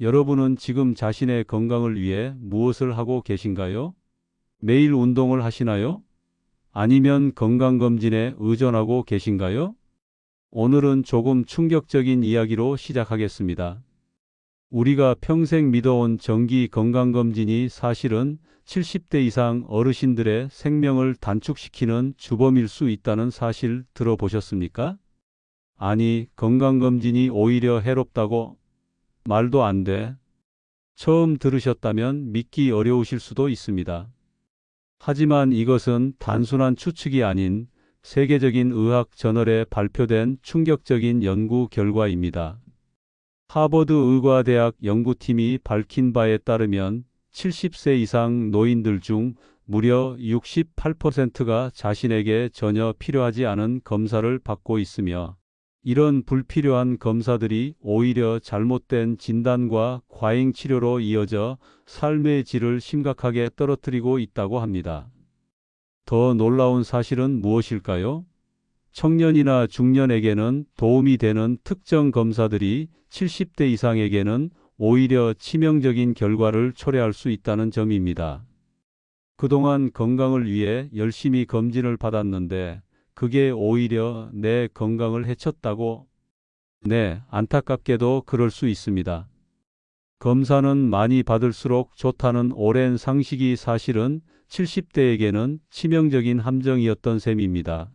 여러분은 지금 자신의 건강을 위해 무엇을 하고 계신가요? 매일 운동을 하시나요? 아니면 건강검진에 의존하고 계신가요? 오늘은 조금 충격적인 이야기로 시작하겠습니다. 우리가 평생 믿어온 정기 건강검진이 사실은 70대 이상 어르신들의 생명을 단축시키는 주범일 수 있다는 사실 들어보셨습니까? 아니, 건강검진이 오히려 해롭다고 말도 안 돼. 처음 들으셨다면 믿기 어려우실 수도 있습니다. 하지만 이것은 단순한 추측이 아닌 세계적인 의학 저널에 발표된 충격적인 연구 결과입니다. 하버드 의과대학 연구팀이 밝힌 바에 따르면 70세 이상 노인들 중 무려 68%가 자신에게 전혀 필요하지 않은 검사를 받고 있으며 이런 불필요한 검사들이 오히려 잘못된 진단과 과잉 치료로 이어져 삶의 질을 심각하게 떨어뜨리고 있다고 합니다. 더 놀라운 사실은 무엇일까요? 청년이나 중년에게는 도움이 되는 특정 검사들이 70대 이상에게는 오히려 치명적인 결과를 초래할 수 있다는 점입니다. 그동안 건강을 위해 열심히 검진을 받았는데 그게 오히려 내 건강을 해쳤다고? 네, 안타깝게도 그럴 수 있습니다. 검사는 많이 받을수록 좋다는 오랜 상식이 사실은 70대에게는 치명적인 함정이었던 셈입니다.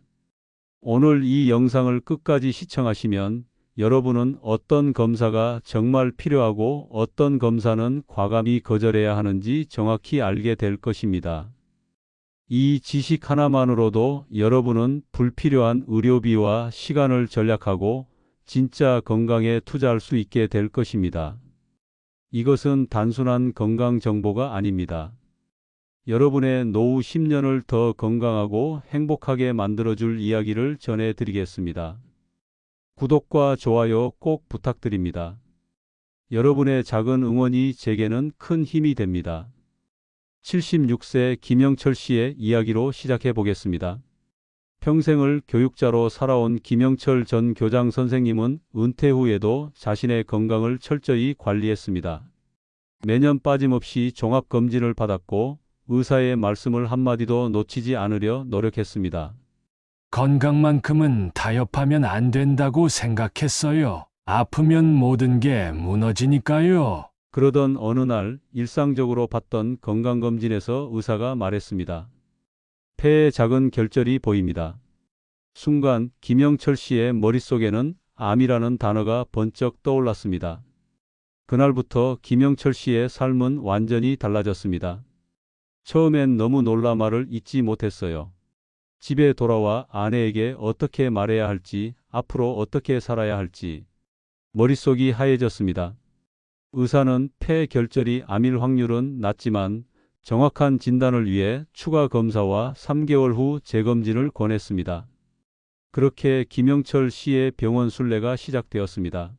오늘 이 영상을 끝까지 시청하시면 여러분은 어떤 검사가 정말 필요하고 어떤 검사는 과감히 거절해야 하는지 정확히 알게 될 것입니다. 이 지식 하나만으로도 여러분은 불필요한 의료비와 시간을 절약하고 진짜 건강에 투자할 수 있게 될 것입니다. 이것은 단순한 건강 정보가 아닙니다. 여러분의 노후 10년을 더 건강하고 행복하게 만들어줄 이야기를 전해드리겠습니다. 구독과 좋아요 꼭 부탁드립니다. 여러분의 작은 응원이 제게는 큰 힘이 됩니다. 76세 김영철 씨의 이야기로 시작해 보겠습니다. 평생을 교육자로 살아온 김영철 전 교장 선생님은 은퇴 후에도 자신의 건강을 철저히 관리했습니다. 매년 빠짐없이 종합검진을 받았고 의사의 말씀을 한마디도 놓치지 않으려 노력했습니다. 건강만큼은 타협하면 안 된다고 생각했어요. 아프면 모든 게 무너지니까요. 그러던 어느 날 일상적으로 받던 건강검진에서 의사가 말했습니다. 폐에 작은 결절이 보입니다. 순간 김영철 씨의 머릿속에는 암이라는 단어가 번쩍 떠올랐습니다. 그날부터 김영철 씨의 삶은 완전히 달라졌습니다. 처음엔 너무 놀라 말을 잊지 못했어요. 집에 돌아와 아내에게 어떻게 말해야 할지, 앞으로 어떻게 살아야 할지. 머릿속이 하얘졌습니다. 의사는 폐 결절이 암일 확률은 낮지만 정확한 진단을 위해 추가 검사와 3개월 후 재검진을 권했습니다. 그렇게 김영철 씨의 병원 순례가 시작되었습니다.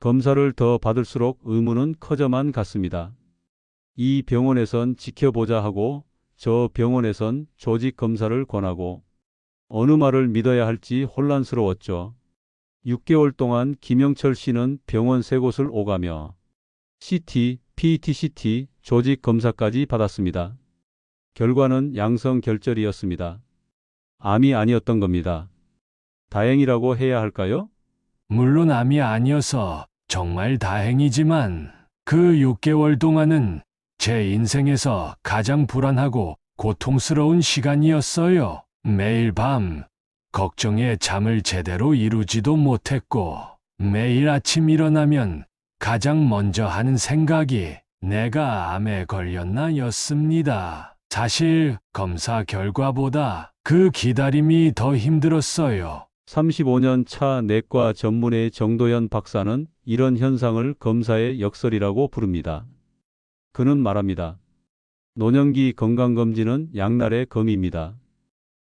검사를 더 받을수록 의무는 커져만 갔습니다. 이 병원에선 지켜보자 하고 저 병원에선 조직 검사를 권하고 어느 말을 믿어야 할지 혼란스러웠죠. 6개월 동안 김영철 씨는 병원 세 곳을 오가며 CT, PET-CT, 조직 검사까지 받았습니다. 결과는 양성 결절이었습니다. 암이 아니었던 겁니다. 다행이라고 해야 할까요? 물론 암이 아니어서 정말 다행이지만 그 6개월 동안은 제 인생에서 가장 불안하고 고통스러운 시간이었어요. 매일 밤 걱정에 잠을 제대로 이루지도 못했고 매일 아침 일어나면 가장 먼저 하는 생각이 내가 암에 걸렸나 였습니다. 사실 검사 결과보다 그 기다림이 더 힘들었어요. 35년 차 내과 전문의 정도현 박사는 이런 현상을 검사의 역설이라고 부릅니다. 그는 말합니다. 노년기 건강검진은 양날의 검입니다.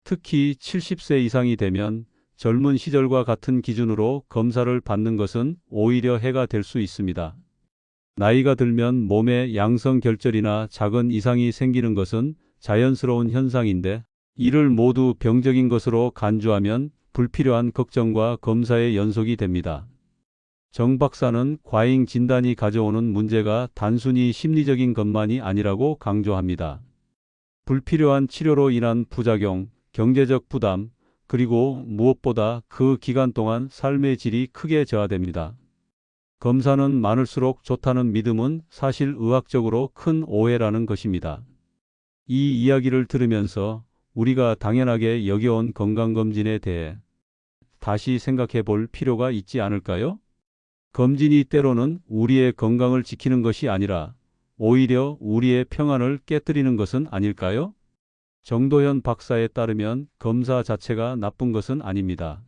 특히 70세 이상이 되면 젊은 시절과 같은 기준으로 검사를 받는 것은 오히려 해가 될 수 있습니다. 나이가 들면 몸에 양성 결절이나 작은 이상이 생기는 것은 자연스러운 현상인데 이를 모두 병적인 것으로 간주하면 불필요한 걱정과 검사의 연속이 됩니다. 정 박사는 과잉 진단이 가져오는 문제가 단순히 심리적인 것만이 아니라고 강조합니다. 불필요한 치료로 인한 부작용, 경제적 부담, 그리고 무엇보다 그 기간 동안 삶의 질이 크게 저하됩니다. 검사는 많을수록 좋다는 믿음은 사실 의학적으로 큰 오해라는 것입니다. 이 이야기를 들으면서 우리가 당연하게 여겨온 건강검진에 대해 다시 생각해 볼 필요가 있지 않을까요? 검진이 때로는 우리의 건강을 지키는 것이 아니라 오히려 우리의 평안을 깨뜨리는 것은 아닐까요? 정도현 박사에 따르면 검사 자체가 나쁜 것은 아닙니다.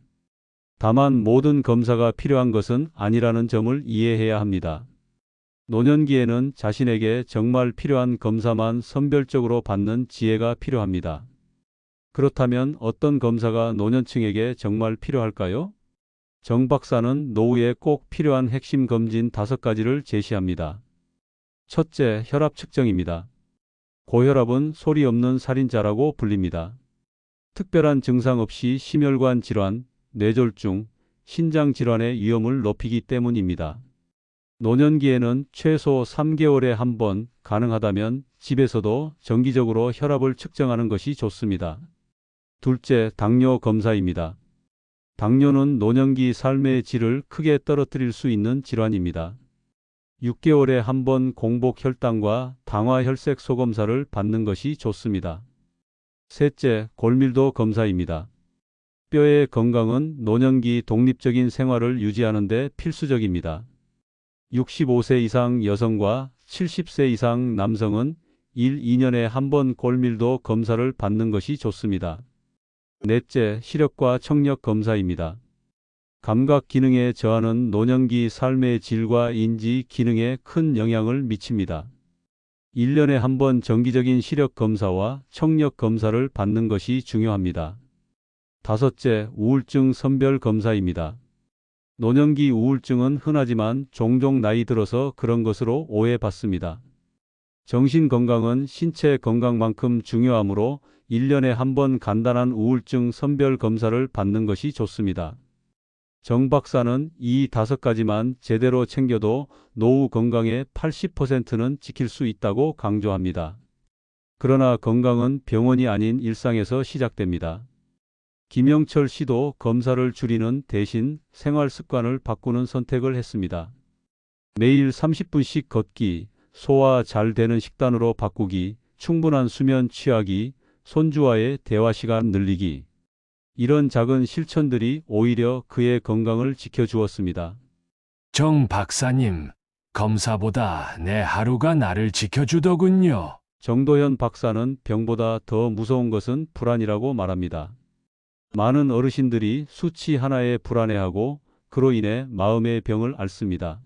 다만 모든 검사가 필요한 것은 아니라는 점을 이해해야 합니다. 노년기에는 자신에게 정말 필요한 검사만 선별적으로 받는 지혜가 필요합니다. 그렇다면 어떤 검사가 노년층에게 정말 필요할까요? 정 박사는 노후에 꼭 필요한 핵심 검진 다섯 가지를 제시합니다. 첫째, 혈압 측정입니다. 고혈압은 소리 없는 살인자라고 불립니다. 특별한 증상 없이 심혈관 질환, 뇌졸중, 신장 질환의 위험을 높이기 때문입니다. 노년기에는 최소 3개월에 한 번, 가능하다면 집에서도 정기적으로 혈압을 측정하는 것이 좋습니다. 둘째, 당뇨 검사입니다. 당뇨는 노년기 삶의 질을 크게 떨어뜨릴 수 있는 질환입니다. 6개월에 한 번 공복 혈당과 당화 혈색 소검사를 받는 것이 좋습니다. 셋째, 골밀도 검사입니다. 뼈의 건강은 노년기 독립적인 생활을 유지하는 데 필수적입니다. 65세 이상 여성과 70세 이상 남성은 1, 2년에 한 번 골밀도 검사를 받는 것이 좋습니다. 넷째, 시력과 청력 검사입니다. 감각 기능의 저하는 노년기 삶의 질과 인지 기능에 큰 영향을 미칩니다. 1년에 한 번 정기적인 시력 검사와 청력 검사를 받는 것이 중요합니다. 다섯째, 우울증 선별 검사입니다. 노년기 우울증은 흔하지만 종종 나이 들어서 그런 것으로 오해받습니다. 정신 건강은 신체 건강만큼 중요하므로 1년에 한 번 간단한 우울증 선별 검사를 받는 것이 좋습니다. 정 박사는 이 다섯 가지만 제대로 챙겨도 노후 건강의 80%는 지킬 수 있다고 강조합니다. 그러나 건강은 병원이 아닌 일상에서 시작됩니다. 김영철 씨도 검사를 줄이는 대신 생활 습관을 바꾸는 선택을 했습니다. 매일 30분씩 걷기, 소화 잘 되는 식단으로 바꾸기, 충분한 수면 취하기, 손주와의 대화 시간 늘리기. 이런 작은 실천들이 오히려 그의 건강을 지켜주었습니다. 정 박사님, 검사보다 내 하루가 나를 지켜주더군요. 정도현 박사는 병보다 더 무서운 것은 불안이라고 말합니다. 많은 어르신들이 수치 하나에 불안해하고 그로 인해 마음의 병을 앓습니다.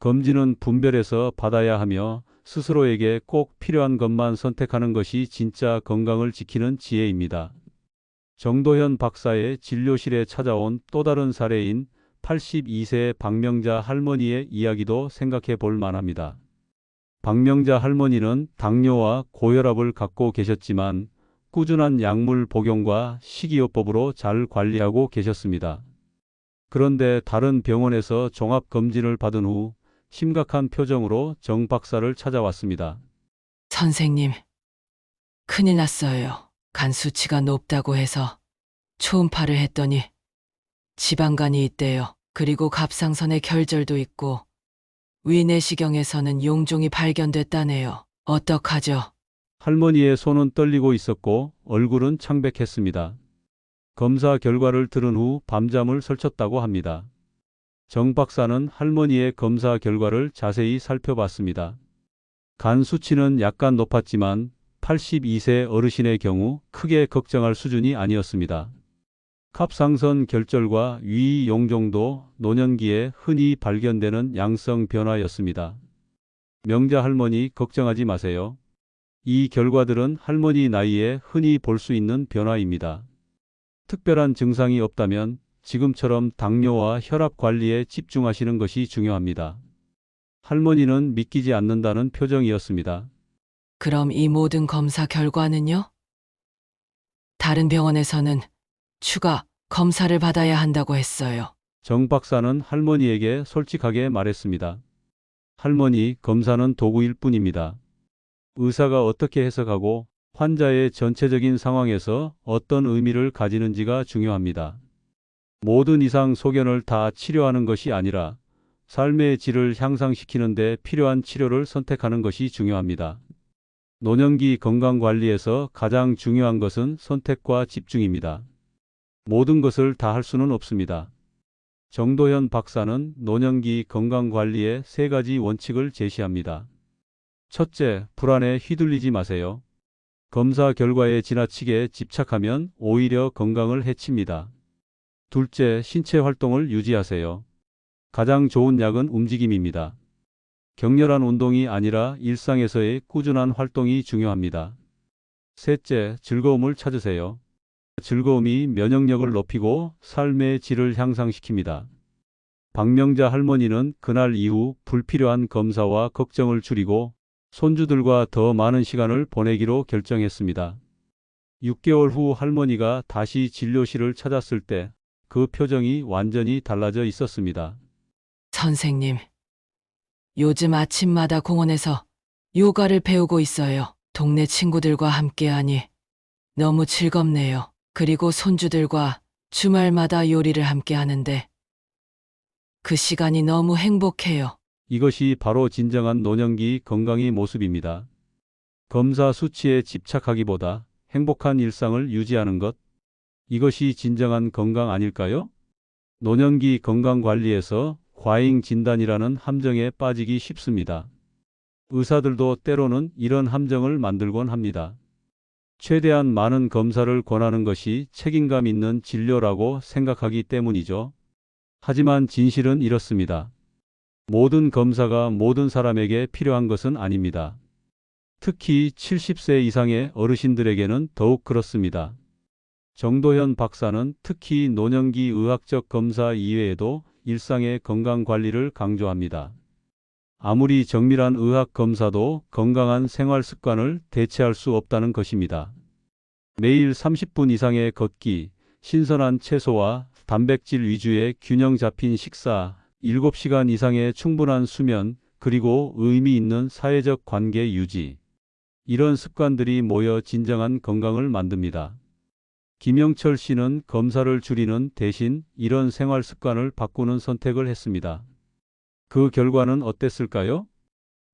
검진은 분별해서 받아야 하며 스스로에게 꼭 필요한 것만 선택하는 것이 진짜 건강을 지키는 지혜입니다. 정도현 박사의 진료실에 찾아온 또 다른 사례인 82세 박명자 할머니의 이야기도 생각해 볼 만합니다. 박명자 할머니는 당뇨와 고혈압을 갖고 계셨지만 꾸준한 약물 복용과 식이요법으로 잘 관리하고 계셨습니다. 그런데 다른 병원에서 종합검진을 받은 후 심각한 표정으로 정 박사를 찾아왔습니다. 선생님, 큰일 났어요. 간 수치가 높다고 해서 초음파를 했더니 지방간이 있대요. 그리고 갑상선에 결절도 있고 위내시경에서는 용종이 발견됐다네요. 어떡하죠? 할머니의 손은 떨리고 있었고 얼굴은 창백했습니다. 검사 결과를 들은 후 밤잠을 설쳤다고 합니다. 정 박사는 할머니의 검사 결과를 자세히 살펴봤습니다. 간 수치는 약간 높았지만 82세 어르신의 경우 크게 걱정할 수준이 아니었습니다. 갑상선 결절과 위 용종도 노년기에 흔히 발견되는 양성 변화였습니다. 명자 할머니 걱정하지 마세요. 이 결과들은 할머니 나이에 흔히 볼 수 있는 변화입니다. 특별한 증상이 없다면 지금처럼 당뇨와 혈압 관리에 집중하시는 것이 중요합니다. 할머니는 믿기지 않는다는 표정이었습니다. 그럼 이 모든 검사 결과는요? 다른 병원에서는 추가 검사를 받아야 한다고 했어요. 정 박사는 할머니에게 솔직하게 말했습니다. 할머니, 검사는 도구일 뿐입니다. 의사가 어떻게 해석하고 환자의 전체적인 상황에서 어떤 의미를 가지는지가 중요합니다. 모든 이상 소견을 다 치료하는 것이 아니라 삶의 질을 향상시키는 데 필요한 치료를 선택하는 것이 중요합니다. 노년기 건강 관리에서 가장 중요한 것은 선택과 집중입니다. 모든 것을 다 할 수는 없습니다. 정도현 박사는 노년기 건강 관리의 세 가지 원칙을 제시합니다. 첫째, 불안에 휘둘리지 마세요. 검사 결과에 지나치게 집착하면 오히려 건강을 해칩니다. 둘째, 신체 활동을 유지하세요. 가장 좋은 약은 움직임입니다. 격렬한 운동이 아니라 일상에서의 꾸준한 활동이 중요합니다. 셋째, 즐거움을 찾으세요. 즐거움이 면역력을 높이고 삶의 질을 향상시킵니다. 박명자 할머니는 그날 이후 불필요한 검사와 걱정을 줄이고 손주들과 더 많은 시간을 보내기로 결정했습니다. 6개월 후 할머니가 다시 진료실을 찾았을 때 그 표정이 완전히 달라져 있었습니다. 선생님, 요즘 아침마다 공원에서 요가를 배우고 있어요. 동네 친구들과 함께하니 너무 즐겁네요. 그리고 손주들과 주말마다 요리를 함께 하는데 그 시간이 너무 행복해요. 이것이 바로 진정한 노년기 건강의 모습입니다. 검사 수치에 집착하기보다 행복한 일상을 유지하는 것, 이것이 진정한 건강 아닐까요? 노년기 건강 관리에서 과잉 진단이라는 함정에 빠지기 쉽습니다. 의사들도 때로는 이런 함정을 만들곤 합니다. 최대한 많은 검사를 권하는 것이 책임감 있는 진료라고 생각하기 때문이죠. 하지만 진실은 이렇습니다. 모든 검사가 모든 사람에게 필요한 것은 아닙니다. 특히 70세 이상의 어르신들에게는 더욱 그렇습니다. 정도현 박사는 특히 노년기 의학적 검사 이외에도 일상의 건강 관리를 강조합니다. 아무리 정밀한 의학 검사도 건강한 생활 습관을 대체할 수 없다는 것입니다. 매일 30분 이상의 걷기, 신선한 채소와 단백질 위주의 균형 잡힌 식사, 7시간 이상의 충분한 수면, 그리고 의미 있는 사회적 관계 유지. 이런 습관들이 모여 진정한 건강을 만듭니다. 김영철 씨는 검사를 줄이는 대신 이런 생활 습관을 바꾸는 선택을 했습니다. 그 결과는 어땠을까요?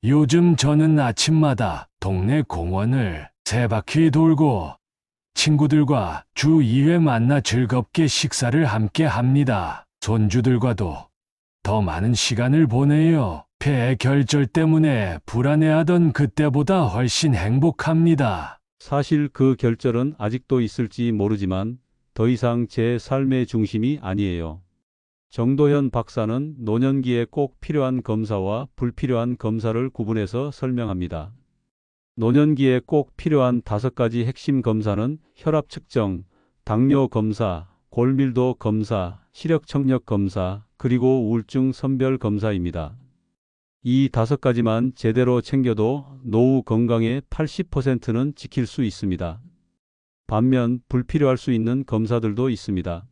요즘 저는 아침마다 동네 공원을 세 바퀴 돌고 친구들과 주 2회 만나 즐겁게 식사를 함께 합니다. 손주들과도 더 많은 시간을 보내요. 폐 결절 때문에 불안해하던 그때보다 훨씬 행복합니다. 사실 그 결절은 아직도 있을지 모르지만 더 이상 제 삶의 중심이 아니에요. 정도현 박사는 노년기에 꼭 필요한 검사와 불필요한 검사를 구분해서 설명합니다. 노년기에 꼭 필요한 다섯 가지 핵심 검사는 혈압 측정, 당뇨 검사, 골밀도 검사, 시력 청력 검사, 그리고 우울증 선별 검사입니다. 이 다섯 가지만 제대로 챙겨도 노후 건강의 80%는 지킬 수 있습니다. 반면 불필요할 수 있는 검사들도 있습니다.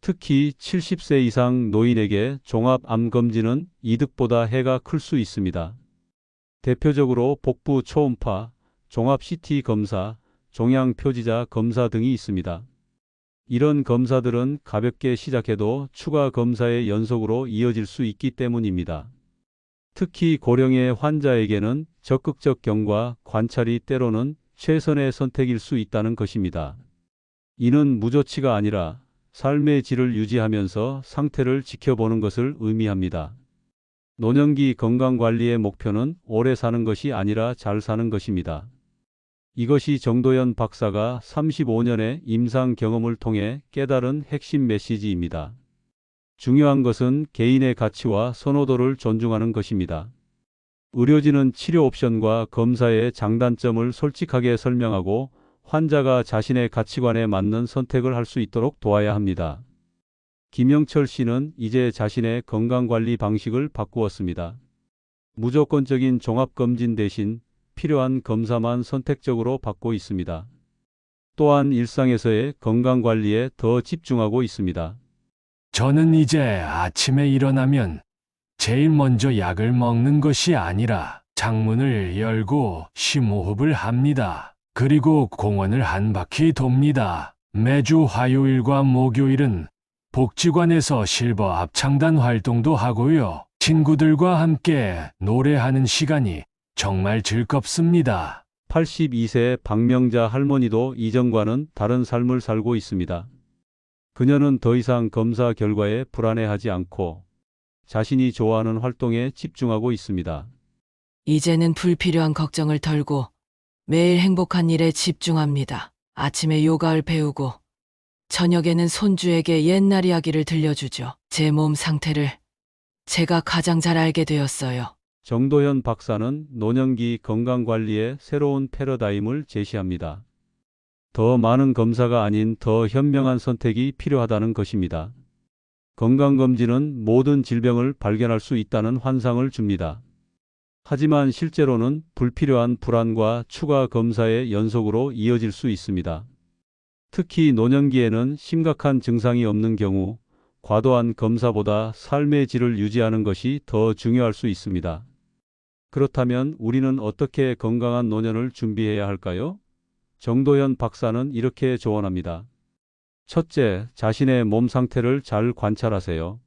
특히 70세 이상 노인에게 종합암 검진은 이득보다 해가 클 수 있습니다. 대표적으로 복부 초음파, 종합 CT 검사, 종양 표지자 검사 등이 있습니다. 이런 검사들은 가볍게 시작해도 추가 검사의 연속으로 이어질 수 있기 때문입니다. 특히 고령의 환자에게는 적극적 경과 관찰이 때로는 최선의 선택일 수 있다는 것입니다. 이는 무조치가 아니라 삶의 질을 유지하면서 상태를 지켜보는 것을 의미합니다. 노년기 건강관리의 목표는 오래 사는 것이 아니라 잘 사는 것입니다. 이것이 정도현 박사가 35년의 임상 경험을 통해 깨달은 핵심 메시지입니다. 중요한 것은 개인의 가치와 선호도를 존중하는 것입니다. 의료진은 치료 옵션과 검사의 장단점을 솔직하게 설명하고 환자가 자신의 가치관에 맞는 선택을 할 수 있도록 도와야 합니다. 김영철 씨는 이제 자신의 건강관리 방식을 바꾸었습니다. 무조건적인 종합검진 대신 필요한 검사만 선택적으로 받고 있습니다. 또한 일상에서의 건강관리에 더 집중하고 있습니다. 저는 이제 아침에 일어나면 제일 먼저 약을 먹는 것이 아니라 창문을 열고 심호흡을 합니다. 그리고 공원을 한 바퀴 돕니다. 매주 화요일과 목요일은 복지관에서 실버 합창단 활동도 하고요. 친구들과 함께 노래하는 시간이 정말 즐겁습니다. 82세 박명자 할머니도 이전과는 다른 삶을 살고 있습니다. 그녀는 더 이상 검사 결과에 불안해하지 않고 자신이 좋아하는 활동에 집중하고 있습니다. 이제는 불필요한 걱정을 덜고 매일 행복한 일에 집중합니다. 아침에 요가를 배우고 저녁에는 손주에게 옛날 이야기를 들려주죠. 제 몸 상태를 제가 가장 잘 알게 되었어요. 정도현 박사는 노년기 건강관리의 새로운 패러다임을 제시합니다. 더 많은 검사가 아닌 더 현명한 선택이 필요하다는 것입니다. 건강검진은 모든 질병을 발견할 수 있다는 환상을 줍니다. 하지만 실제로는 불필요한 불안과 추가 검사의 연속으로 이어질 수 있습니다. 특히 노년기에는 심각한 증상이 없는 경우 과도한 검사보다 삶의 질을 유지하는 것이 더 중요할 수 있습니다. 그렇다면 우리는 어떻게 건강한 노년을 준비해야 할까요? 정도현 박사는 이렇게 조언합니다. 첫째, 자신의 몸 상태를 잘 관찰하세요.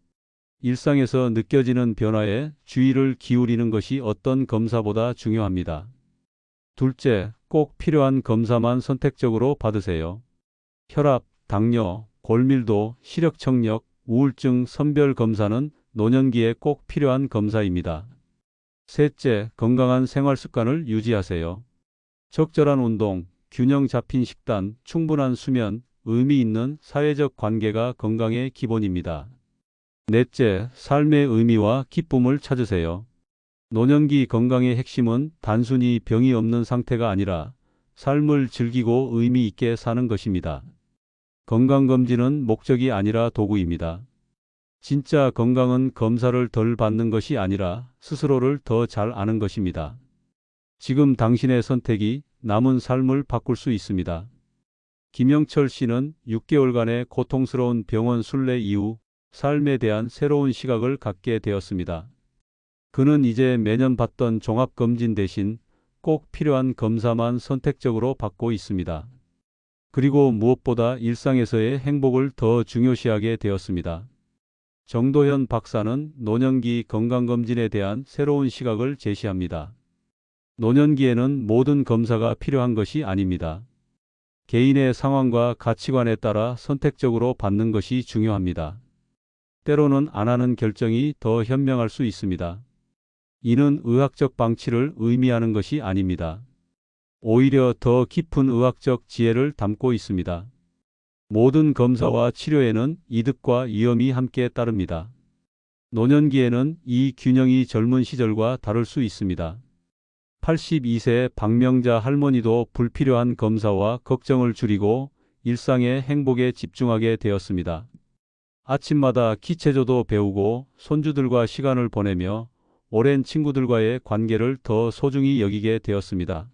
일상에서 느껴지는 변화에 주의를 기울이는 것이 어떤 검사보다 중요합니다. 둘째, 꼭 필요한 검사만 선택적으로 받으세요. 혈압, 당뇨, 골밀도, 시력 청력, 우울증 선별 검사는 노년기에 꼭 필요한 검사입니다. 셋째, 건강한 생활 습관을 유지하세요. 적절한 운동, 균형 잡힌 식단, 충분한 수면, 의미 있는 사회적 관계가 건강의 기본입니다. 넷째, 삶의 의미와 기쁨을 찾으세요. 노년기 건강의 핵심은 단순히 병이 없는 상태가 아니라 삶을 즐기고 의미 있게 사는 것입니다. 건강검진은 목적이 아니라 도구입니다. 진짜 건강은 검사를 덜 받는 것이 아니라 스스로를 더 잘 아는 것입니다. 지금 당신의 선택이 남은 삶을 바꿀 수 있습니다. 김영철 씨는 6개월간의 고통스러운 병원 순례 이후 삶에 대한 새로운 시각을 갖게 되었습니다. 그는 이제 매년 받던 종합검진 대신 꼭 필요한 검사만 선택적으로 받고 있습니다. 그리고 무엇보다 일상에서의 행복을 더 중요시하게 되었습니다. 정도현 박사는 노년기 건강검진에 대한 새로운 시각을 제시합니다. 노년기에는 모든 검사가 필요한 것이 아닙니다. 개인의 상황과 가치관에 따라 선택적으로 받는 것이 중요합니다. 때로는 안 하는 결정이 더 현명할 수 있습니다. 이는 의학적 방치를 의미하는 것이 아닙니다. 오히려 더 깊은 의학적 지혜를 담고 있습니다. 모든 검사와 치료에는 이득과 위험이 함께 따릅니다. 노년기에는 이 균형이 젊은 시절과 다를 수 있습니다. 82세 박명자 할머니도 불필요한 검사와 걱정을 줄이고 일상의 행복에 집중하게 되었습니다. 아침마다 키체조도 배우고 손주들과 시간을 보내며 오랜 친구들과의 관계를 더 소중히 여기게 되었습니다.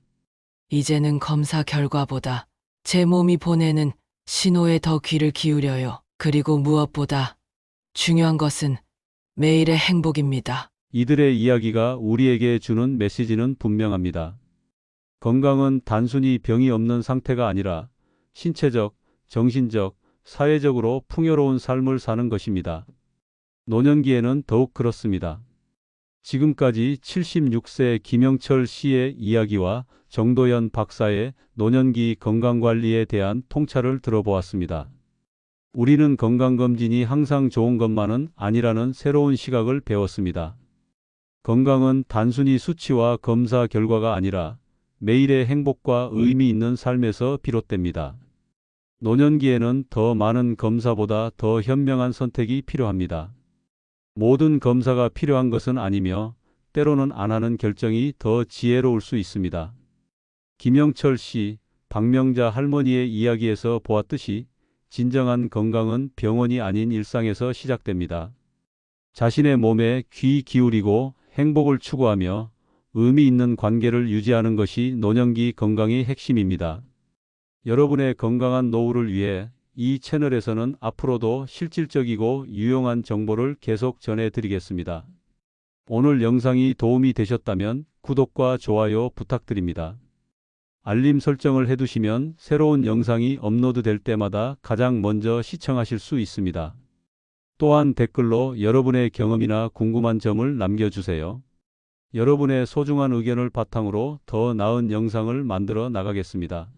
이제는 검사 결과보다 제 몸이 보내는 신호에 더 귀를 기울여요. 그리고 무엇보다 중요한 것은 매일의 행복입니다. 이들의 이야기가 우리에게 주는 메시지는 분명합니다. 건강은 단순히 병이 없는 상태가 아니라 신체적, 정신적, 사회적으로 풍요로운 삶을 사는 것입니다. 노년기에는 더욱 그렇습니다. 지금까지 76세 김영철 씨의 이야기와 정도현 박사의 노년기 건강관리에 대한 통찰을 들어보았습니다. 우리는 건강검진이 항상 좋은 것만은 아니라는 새로운 시각을 배웠습니다. 건강은 단순히 수치와 검사 결과가 아니라 매일의 행복과 의미 있는 삶에서 비롯됩니다. 노년기에는 더 많은 검사보다 더 현명한 선택이 필요합니다. 모든 검사가 필요한 것은 아니며 때로는 안 하는 결정이 더 지혜로울 수 있습니다. 김영철 씨, 박명자 할머니의 이야기에서 보았듯이 진정한 건강은 병원이 아닌 일상에서 시작됩니다. 자신의 몸에 귀 기울이고 행복을 추구하며 의미 있는 관계를 유지하는 것이 노년기 건강의 핵심입니다. 여러분의 건강한 노후를 위해 이 채널에서는 앞으로도 실질적이고 유용한 정보를 계속 전해드리겠습니다. 오늘 영상이 도움이 되셨다면 구독과 좋아요 부탁드립니다. 알림 설정을 해두시면 새로운 영상이 업로드 될 때마다 가장 먼저 시청하실 수 있습니다. 또한 댓글로 여러분의 경험이나 궁금한 점을 남겨주세요. 여러분의 소중한 의견을 바탕으로 더 나은 영상을 만들어 나가겠습니다.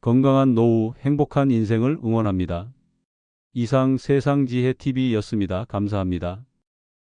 건강한 노후, 행복한 인생을 응원합니다. 이상 세상지혜TV였습니다. 감사합니다.